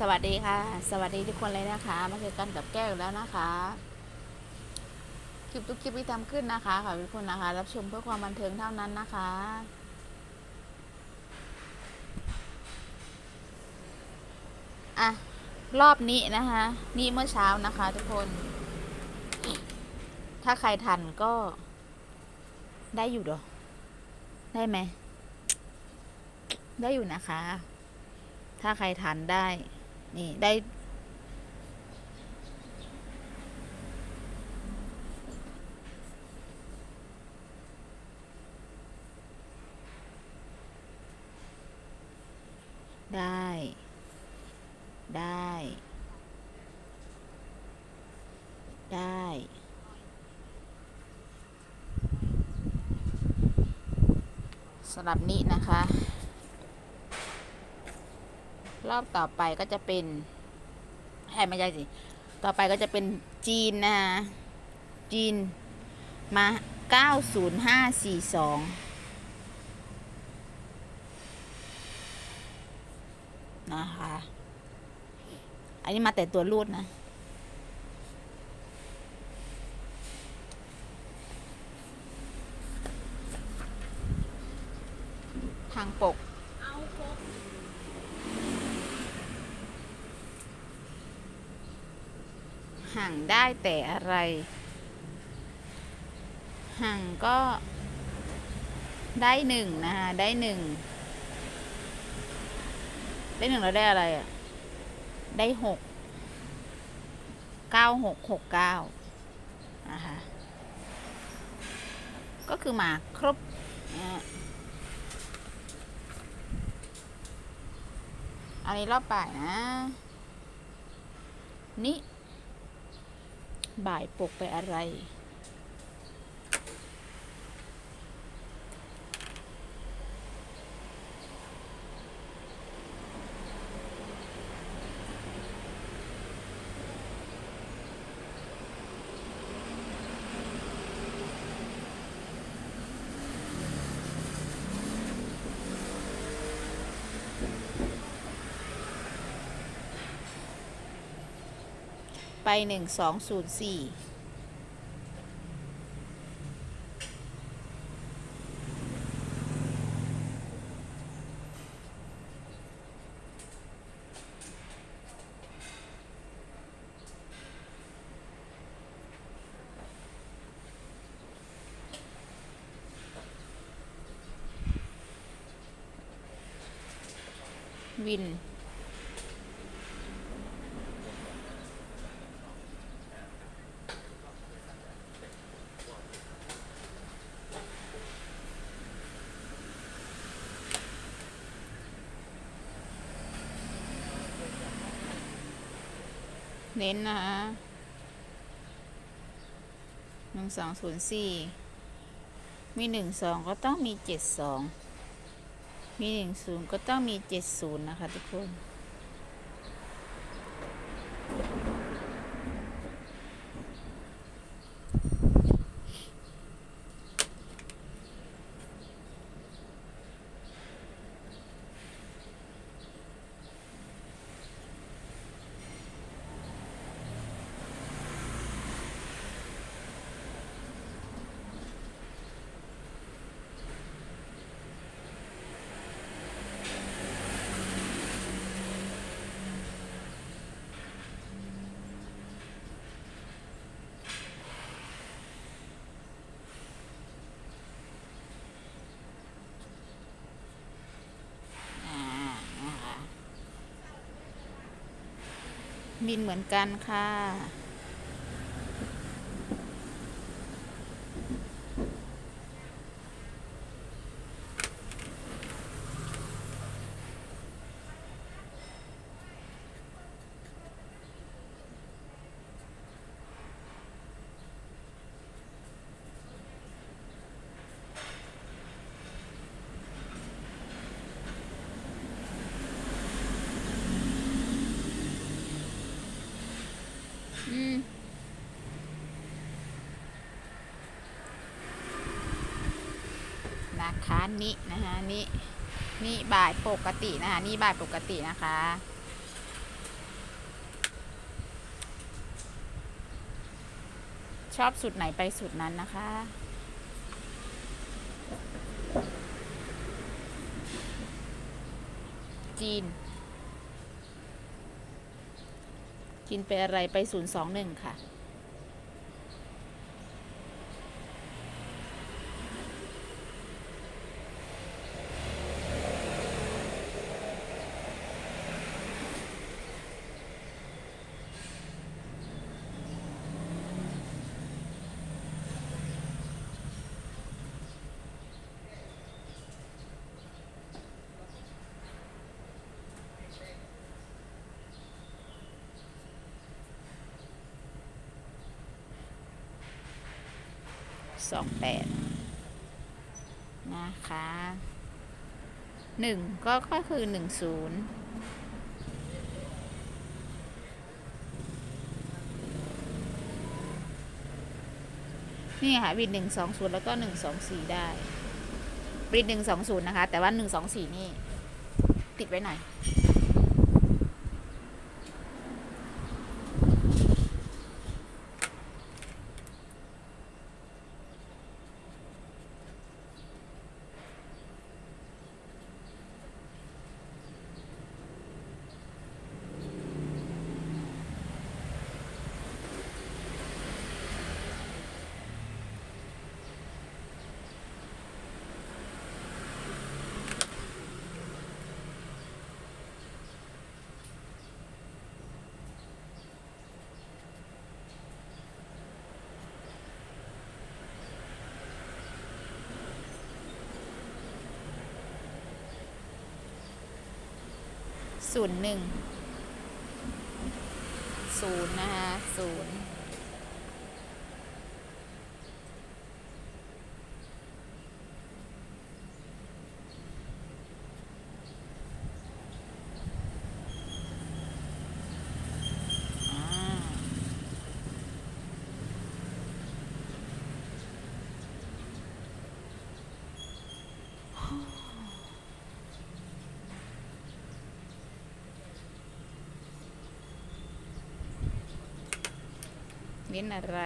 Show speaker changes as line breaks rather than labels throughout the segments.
สวัสดีค่ะ สวัสดีทุกคนเลยนะคะมาเจอกันกับแก้วอีกแล้วนะคะ คลิปทุกคลิปที่ทำขึ้นนะคะขอให้ทุกคนนะคะ รับชมเพื่อความบันเทิงเท่านั้นนะคะ อะ รอบนี้นะคะ นี่เมื่อเช้านะคะทุกคน ถ้าใครทันก็ ได้อยู่เหรอได้ไหม ได้อยู่นะคะถ้าใครทันได้ นี่ได้ ได้ ได้ ได้สำหรับนี้นะคะ รอบต่อไปก็จะเป็นแค่ไม่ใช่สิ ต่อไปก็จะเป็นจีนนะคะจีนมา 90542 นะคะ อันนี้มาแต่ตัวรูดนะ ทางปก ห่าง ได้แต่อะไรห่างก็ได้หนึ่งนะคะได้หนึ่งได้หนึ่งแล้วได้อะไรอะ ได้หกเก้าหกหกเก้านะคะก็คือมาครบอันนี้รอบบ่ายนะ นี่ บ่ายปกไปอะไร ไปหนึ่งสองศูนย์สี่วิน เน้นนะคะหนึ่งสองศูนย์สี่มีหนึ่งสองก็ต้องมีเจ็ดสองมีหนึ่งศูนย์ก็ต้องมีเจ็ดศูนย์นะคะทุกคน อ่านะคะ บินเหมือนกันค่ะ นะคะนินะคะนี่นี่บ่ายปกตินะคะนี่บ่ายปกตินะคะชอบสุดไหนไปสุดนั้นนะคะ จีน จีนไปอะไรไปศูนย์สองหนึ่งค่ะ สองแปดนะคะหนึ่งก็ก็คือหนึ่งศูนย์นี่ค่ะบิดหนึ่งสองศูนย์แล้วก็หนึ่งสองสี่ได้บิดหนึ่งสองศูนย์นะคะ แต่ว่าหนึ่งสองสี่นี่ ติดไว้หน่อย ศูนย์หนึ่งศูนย์นะคะศูนย์อ่า เน้นอะไร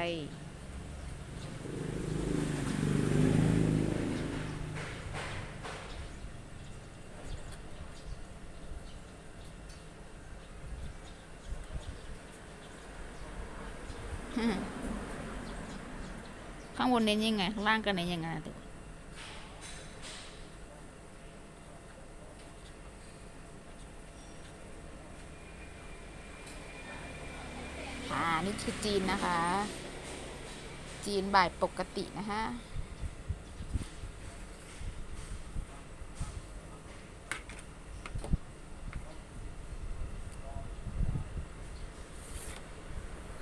ข้างบนเน้นยังไง ข้างล่างก็เน้นยังไงนะทุก คือจีนนะคะ จีนบ่ายปกตินะคะ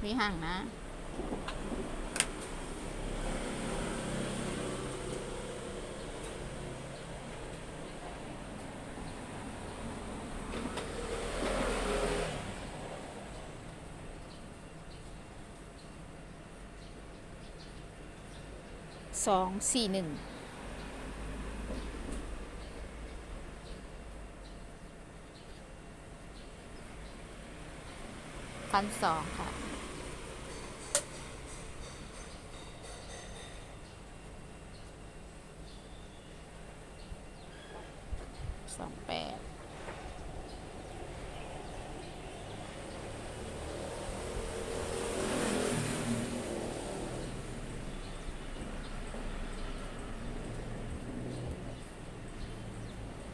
มีห่างนะ สองสี่หนึ่งพันสองค่ะสองแปด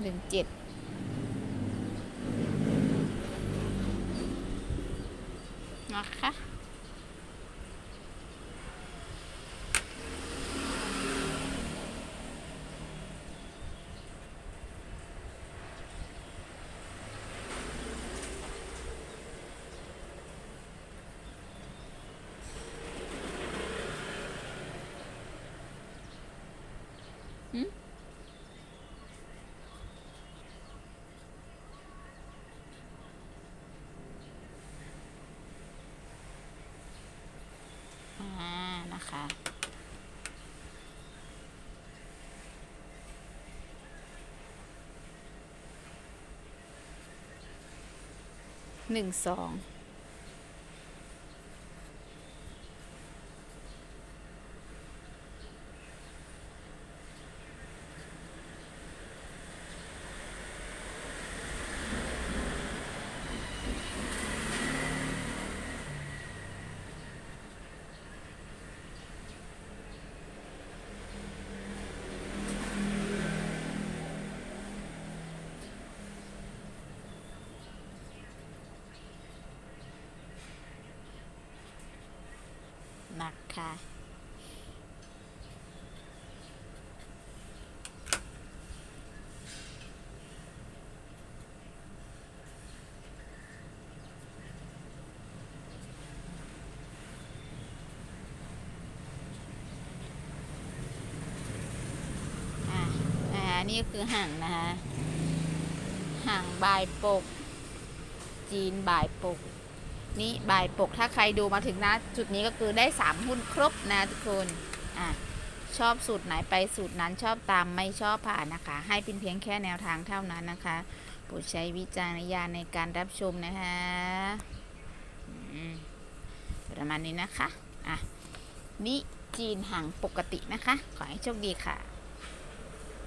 หนึ่งเจ็ดนะคะ อ่า นะคะ หนึ่งสอง นะคะอะนะคะนี่คือห่างนะคะห่างบายปก จีนบายปก นี่บายปก ถ้าใครดูมาถึงนะจุดนี้ก็คือได้ 3 หุ้นครบนะทุกคนอะชอบสูตรไหนไปสูตรนั้นชอบตามไม่ชอบผ่านนะคะ ให้เป็นเพียงแค่แนวทางเท่านั้นนะคะโปรดใช้วิจารณญาณในการรับชมนะคะประมาณนี้นะคะอะนี่จีนห่างปกตินะคะ ขอให้โชคดีค่ะ